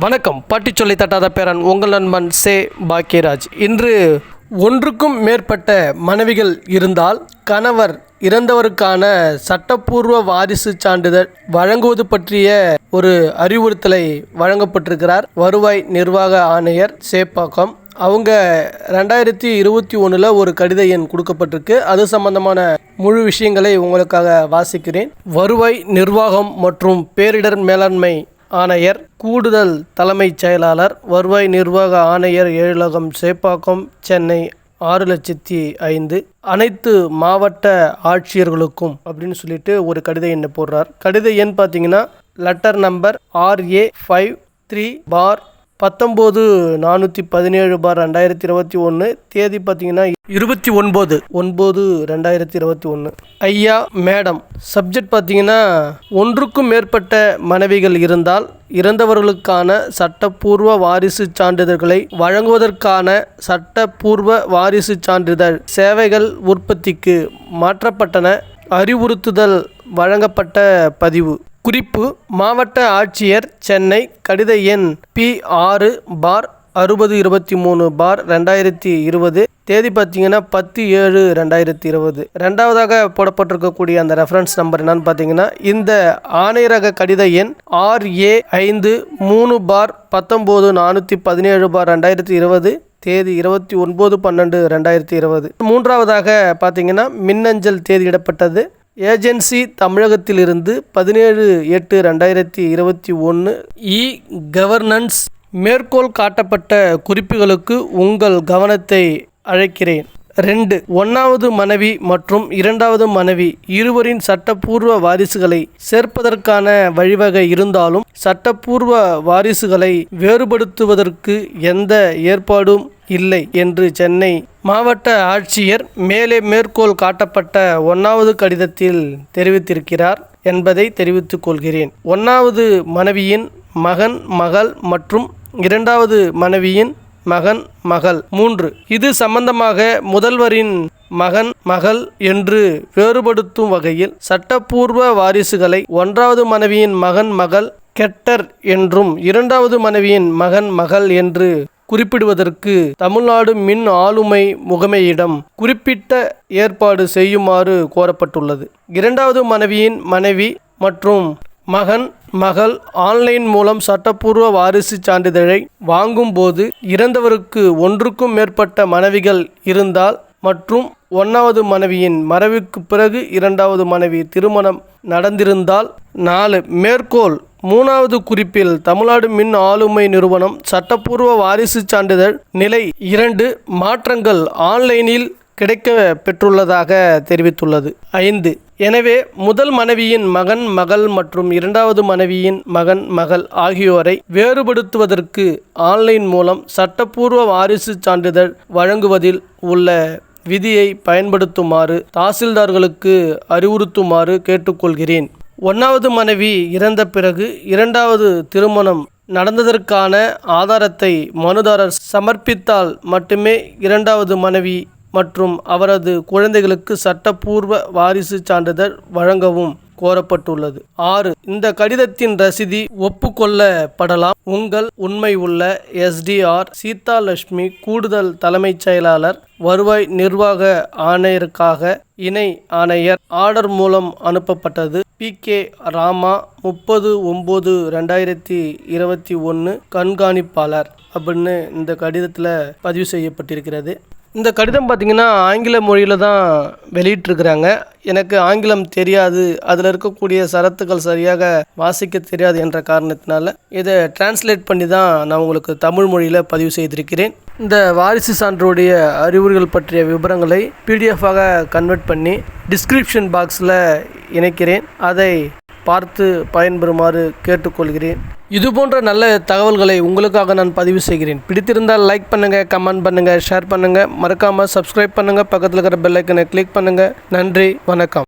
வணக்கம். பாட்டி சொல்லி தட்டாத பேரன் உங்கள் நண்பன் சே பாக்கியராஜ். இன்று ஒன்றுக்கும் மேற்பட்ட மனைவிகள் இருந்தால் கணவர் இறந்தவருக்கான சட்டப்பூர்வ வாரிசு சான்றிதழ் வழங்குவது பற்றிய ஒரு அறிவுறுத்தலை வழங்கப்பட்டிருக்கிறார். வருவாய் நிர்வாக ஆணையர் சேப்பாக்கம். அவங்க ரெண்டாயிரத்தி இருபத்தி ஒன்றில் ஒரு கடித எண் கொடுக்கப்பட்டிருக்கு. அது சம்பந்தமான முழு விஷயங்களை உங்களுக்காக வாசிக்கிறேன். வருவாய் நிர்வாகம் மற்றும் பேரிடர் மேலாண்மை ஆணையர் கூடுதல் தலைமைச் செயலாளர் வருவாய் நிர்வாக ஆணையர் ஏழகம் சேப்பாக்கம் சென்னை ஆறு லட்சத்தி ஐந்து. அனைத்து மாவட்ட ஆட்சியர்களுக்கும் அப்படின்னு சொல்லிட்டு ஒரு கடித எண்ணை போடுறார். கடித எண் பார்த்தீங்கன்னா letter number R A five three four பத்தொம்போது நானூற்றி பதினேழு பார் ரெண்டாயிரத்தி இருபத்தி ஒன்று தேதி பார்த்தீங்கன்னா இருபத்தி ஒன்பது. ஒன்பது ரெண்டாயிரத்தி இருபத்தி ஒன்று ஐயா மேடம் சப்ஜெக்ட் பார்த்தீங்கன்னா ஒன்றுக்கும் மேற்பட்ட மனைவிகள் இருந்தால் இறந்தவர்களுக்கான சட்டப்பூர்வ வாரிசு சான்றிதழ்களை வழங்குவதற்கான சட்டப்பூர்வ வாரிசு சான்றிதழ் சேவைகள் உற்பத்திக்கு மாற்றப்பட்டன. அறிவுறுத்துதல் வழங்கப்பட்ட பதிவு. குறிப்பு மாவட்ட ஆட்சியர் சென்னை கடித எண் பி ஆறு பார் அறுபது இருபத்தி மூணு பார் ரெண்டாயிரத்தி இருபது தேதி பார்த்தீங்கன்னா பத்து ஏழு ரெண்டாயிரத்தி இருபது. ரெண்டாவதாக போடப்பட்டிருக்கக்கூடிய அந்த ரெஃபரன்ஸ் நம்பர் என்னன்னு பார்த்தீங்கன்னா இந்த ஆணையரக கடித எண் ஆர்ஏ ஐந்து மூணு பார் பத்தொம்போது நானூற்றி பதினேழு பார் ரெண்டாயிரத்தி இருபது தேதி இருபத்தி ஒன்பது பன்னெண்டு ரெண்டாயிரத்தி இருபது. மூன்றாவதாக பார்த்தீங்கன்னா மின்னஞ்சல் தேதியிடப்பட்டது ஏஜென்சி தமிழகத்திலிருந்து பதினேழு எட்டு ரெண்டாயிரத்தி இருபத்தி ஒன்று இ கவர்னன்ஸ் மேற்கோள் காட்டப்பட்ட குறிப்புகளுக்கு உங்கள் கவனத்தை அழைக்கிறேன். ரெண்டு ஒன்றாவது மனைவி மற்றும் இரண்டாவது மனைவி இருவரின் சட்டப்பூர்வ வாரிசுகளை சேர்ப்பதற்கான வழிவகை இருந்தாலும் சட்டப்பூர்வ வாரிசுகளை வேறுபடுத்துவதற்கு எந்த ஏற்பாடும் இல்லை என்று சென்னை மாவட்ட ஆட்சியர் மேலே மேற்கோள் காட்டப்பட்ட ஒன்றாவது கடிதத்தில் தெரிவித்திருக்கிறார் என்பதை தெரிவித்துக் கொள்கிறேன். ஒன்றாவது மனைவியின் மகன் மகள் மற்றும் இரண்டாவது மனைவியின் மகன் மகள். மூன்று. இது சம்பந்தமாக முதல்வரின் மகன் மகள் என்று வேறுபடுத்தும் வகையில் சட்டப்பூர்வ வாரிசுகளை ஒன்றாவது மனைவியின் மகன் மகள் கெட்டர் என்றும் இரண்டாவது மனைவியின் மகன் மகள் என்று குறிப்பிடுவதற்கு தமிழ்நாடு மின் ஆளுமை முகமையிடம் குறிப்பிட்ட ஏற்பாடு செய்யுமாறு கோரப்பட்டுள்ளது. இரண்டாவது மனைவியின் மனைவி மற்றும் மகன் மகள் ஆன்லைன் மூலம் சட்டப்பூர்வ வாரிசு சான்றிதழை வாங்கும்போது இறந்தவருக்கு ஒன்றுக்கும் மேற்பட்ட மனைவிகள் இருந்தால் மற்றும் ஒன்றாவது மனைவியின் மறைவுக்கு பிறகு இரண்டாவது மனைவி திருமணம் நடந்திருந்தால் நாலு. மேற்கோள் மூணாவது குறிப்பில் தமிழ்நாடு மின் ஆளுமை நிறுவனம் சட்டப்பூர்வ வாரிசு சான்றிதழ் நிலை இரண்டு மாற்றங்கள் ஆன்லைனில் கிடைக்க பெற்றுள்ளதாக தெரிவித்துள்ளது. ஐந்து. எனவே முதல் மனைவியின் மகன் மகள் மற்றும் இரண்டாவது மனைவியின் மகன் மகள் ஆகியோரை வேறுபடுத்துவதற்கு ஆன்லைன் மூலம் சட்டப்பூர்வ வாரிசு சான்றிதழ் வழங்குவதில் உள்ள விதியை பயன்படுத்துமாறு தாசில்தார்களுக்கு அறிவுறுத்துமாறு கேட்டுக்கொள்கிறேன். ஒன்றாவது மனைவி இறந்த பிறகு இரண்டாவது திருமணம் நடந்ததற்கான ஆதாரத்தை மனுதாரர் சமர்ப்பித்தால் மட்டுமே இரண்டாவது மனைவி மற்றும் அவரது குழந்தைகளுக்கு சட்டப்பூர்வ வாரிசு சான்றிதழ் வழங்கவும் கோரப்பட்டுள்ளது. ஆறு இந்த கடிதத்தின் ரசீதி ஒப்புக்கொள்ளப்படலாம். உங்கள் உண்மை உள்ள எஸ்டிஆர் சீதாலட்சுமி கூடுதல் தலைமைச் செயலாளர் வருவாய் நிர்வாக ஆணையருக்காக இணை ஆணையர் ஆர்டர் மூலம் அனுப்பப்பட்டது. பி. கே. ராமா முப்பது ஒம்பது ரெண்டாயிரத்தி இருபத்தி ஒன்று கண்காணிப்பாளர் அப்படின்னு இந்த கடிதத்தில் பதிவு செய்யப்பட்டிருக்கிறது. இந்த கடிதம் பார்த்திங்கன்னா ஆங்கில மொழியில் தான் வெளியிட்டிருக்கிறாங்க. எனக்கு ஆங்கிலம் தெரியாது. அதில் இருக்கக்கூடிய சரத்துக்கள் சரியாக வாசிக்க தெரியாது என்ற காரணத்தினால இதை டிரான்ஸ்லேட் பண்ணி தான் நான் உங்களுக்கு தமிழ் மொழியில் பதிவு செய்திருக்கிறேன். இந்த வாரிசு சான்றுடைய அறிவுரைகள் பற்றிய விவரங்களை பிடிஎஃபாக கன்வெர்ட் பண்ணி டிஸ்கிரிப்ஷன் பாக்ஸில் இணைக்கிறேன். அதை பார்த்து பயன்பெறுமாறு கேட்டுக்கொள்கிறேன். இது போன்ற நல்ல தகவல்களை உங்களுக்காக நான் பதிவு செய்கிறேன். பிடித்திருந்தால் லைக் பண்ணுங்கள் கமெண்ட் பண்ணுங்கள் ஷேர் பண்ணுங்கள் மறக்காமல் சப்ஸ்கிரைப் பண்ணுங்கள் பக்கத்தில் இருக்கிற பெல்லைக்கனை கிளிக் பண்ணுங்கள் நன்றி வணக்கம்.